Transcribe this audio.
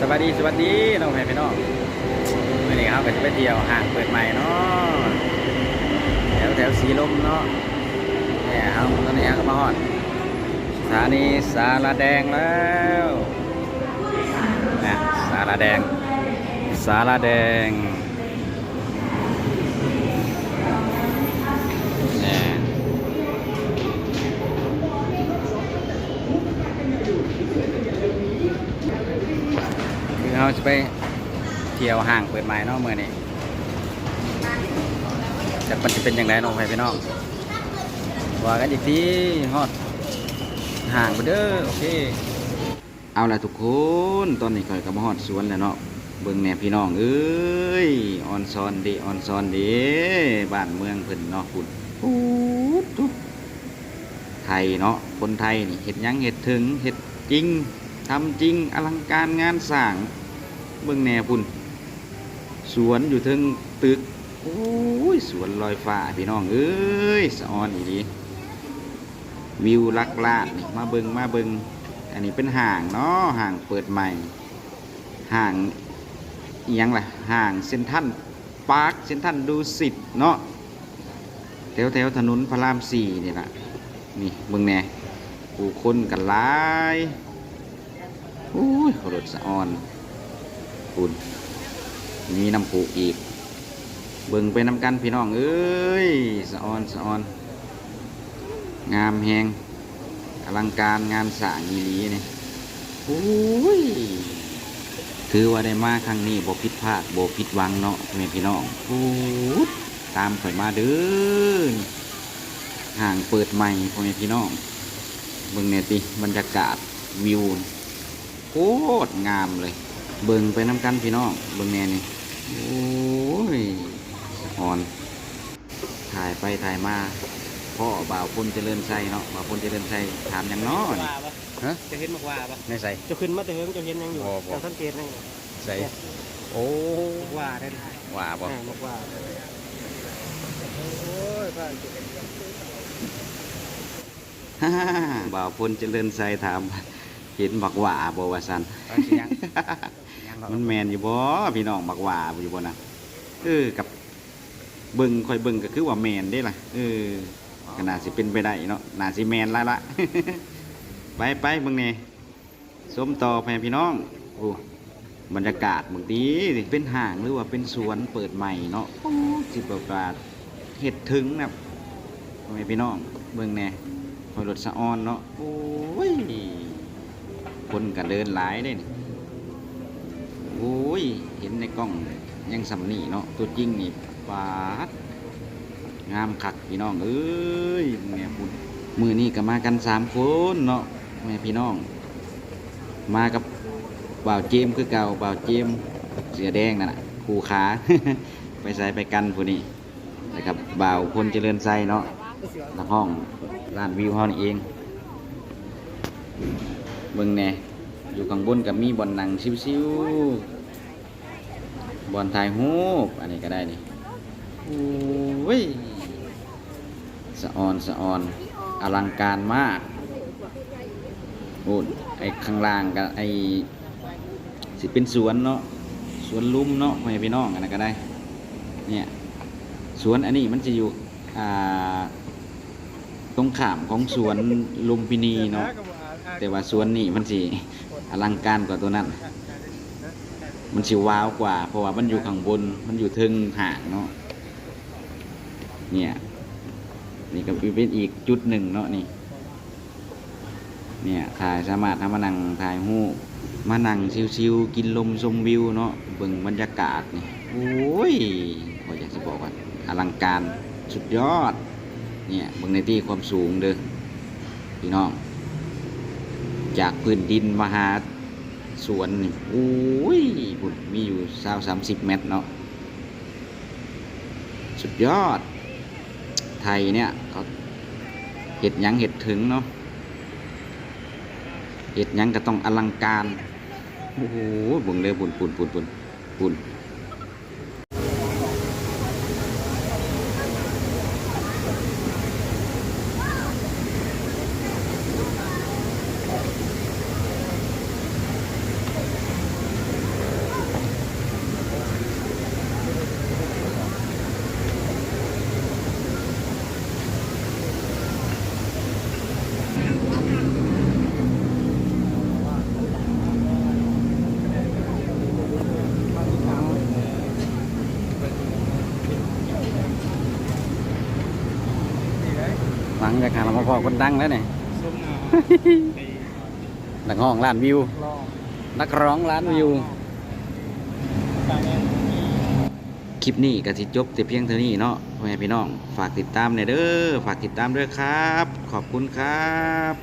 สวัสดี สวัสดีน้องแม่พี่น้องวันนี้ครับก็จะไปเที่ยวห้างเปิดใหม่เนาะแถวแถวสีลมเนาะเนี่ยเอาตอนนี้เอาก็มาฮอดสถานีสาราแดงแล้วนะสาราแดง สาราแดงเนี่ย คือเรา จะไปเที่ยวห้างเปิดใหม่เนาะเมื่อนี้แต่มันจะเป็นอย่างไรน้องไปพี่น้องว่ากันอีกทีฮอดห่างไปเด้อโอเค เอาละทุกคนตอนนี้ข่อยกับฮอดสวนแล้วเนาะเบิ่งแหน่พี่น้องเอ้ยออนซอนดีออนซอนดีบ้านเมืองเพิ่นเนาะคุณปุ๊บไทยเนาะคนไทยนี่เฮ็ดยังเฮ็ดถึงเฮ็ดจริงทำจริงอลังการงานสร้าง เบื้องแน่พุ่น สวนอยู่เทึงตึกโอ้ยสวนลอยฟ้าพี่น้องเอ้ยสะออนอีดีวิวลักลาดนี่มาเบิงมาเบิงอันนี้เป็นห่างเนาะห่างเปิดใหม่ห่างยังล่ะห่างเซนทันปาร์คเซนทันดูสิตเนาะแถวแถวถนนพระรามสี่นี่ล่ะนี่เบิงแน่ผู้คนกันหลายโอ้ยรถสะออน คุณมีน้ำผูอีก เบิ่งไปน้ำกันพี่น้องเอ้ยสะออนสะออน งามแหงอลังการงานสางอีหลีนี่โอ้ยถือว่าได้มาครั้งนี้บ่ผิดพลาดบ่ผิดหวังเนาะแม่พี่น้องโอ้ยตามข่อยมาเด้อนี่ห่างเปิดใหม่พ่อแม่พี่น้องเบิ่งเนี่ยติบรรยากาศวิวโคตรงามเลย เบิ่งไปน้ำกันพี่น้องเบิ่งแน่นี่โอ้ยสะอ่อนถ่ายไปถ่ายมาพ่อบ่าวพลเจริญใจเนาะบ่าวพลเจริญใจถามหยังน้อนี่ว่าปะฮะจะเห็นมากว่าปะไม่ใส่ จะขึ้นมาแต่เฮิงจะเห็นยังอยู่บ่บ่ จะสังเกตยังอยู่ใส่โอ้มากว่าได้ไหมว่าบ่อ่ามากว่าโอ้ยบ้านฮ่าบ่าวพลเจริญใจถาม เห็นบักหว่าบ่ว่าสันเอาสิยังยัง เหรอมันแมนอยู่บ่พี่น้องบักหว่าอยู่บ่นะเออกับเบิ่งค่อยเบิ่งก็คือว่าแมนได้ล่ะเออก็น่าสิเป็นไปได้เนาะน่าสิแมนแล้วล่ะไปไปเบิ่งแหน่สมต่อแพ่พี่น้องโอ้บรรยากาศบางทีเป็นห้างหรือว่าเป็นสวนเปิดใหม่เนาะโอ้สิบกว่าเฮ็ดถึงนะพ่อแม่พี่น้องเบิ่งแหน่คอยรถสะออนเนาะโอ้ยคนก็เดินหลายได้นี่โอ้ย เห็นในกล้องยังสำนีเนาะตัวจริงนี่ปาดงามคักพี่น้องเอ้ยแม่พุ่นมือนี้ก็มากันสามคนเนาะแม่พี่น้อง มากับบ่าวเจมคือเก่าบ่าวเจมเสือแดงนั่นน่ะคู่ขาไปใส่ไปกันผู้นี้นะครับบ่าวพลเจริญใจเนาะทาห้องร้านวิวเฮานี่เองเบิ่งแน่ อยู่ข้างบนกับมีบอลหนังชิวๆบอลถ่ายรูปอันนี้ก็ได้นี่โอ้ยสะออนสะออนอลังการมากโอ้ไอ้ข้างล่างกับไอ้สิเป็นสวนเนาะสวนลุ่มเนาะพ่อแม่พี่น้องอันนั้นก็ได้เนี่ยสวนอันนี้มันจะอยู่อ่าตรงขามของสวนลุมพินีเนาะแต่ว่าสวนนี่มันสิ อลังการกว่าตัวนั้น มันสิว้าวกว่า เพราะว่ามันอยู่ข้างบน มันอยู่ทึงห่างเนาะ เนี่ย นี่ก็เป็นอีกจุดหนึ่งเนาะนี่ เนี่ยถ่ายสามารถทำมานั่งถ่ายหูปมานั่งชิวๆกินลมชมวิวเนาะเบิ่งบรรยากาศนี่ โอ้ยขออยากจะบอกว่าอลังการสุดยอด เนี่ยเบิ่งในที่ความสูงเด้อพี่น้อง จากพื้นดินมาหาสวนนี่โอ้ยบุญมีอยู่สาวสามสิบเมตรเนาะสุดยอด ไทยเนี่ยเขาเห็ดยังเห็ดถึงเนาะเห็ดยังก็ต้องอลังการ โอ้โหบุญเลยบุญบุญบุญบุญบุญ หาเรามาพอคนดังแล้วเนี่ยส้มเอาไอ้นักห้องล้านวิวลองนักร้องล้านวิวตาแดงมีคลิปนี้ก็สิจบแต่เพียงเท่านี้เนาะพ่อแม่พี่น้อง ฝากติดตามในอยเด้อ ฝากติดตามด้วยครับ ขอบคุณครับ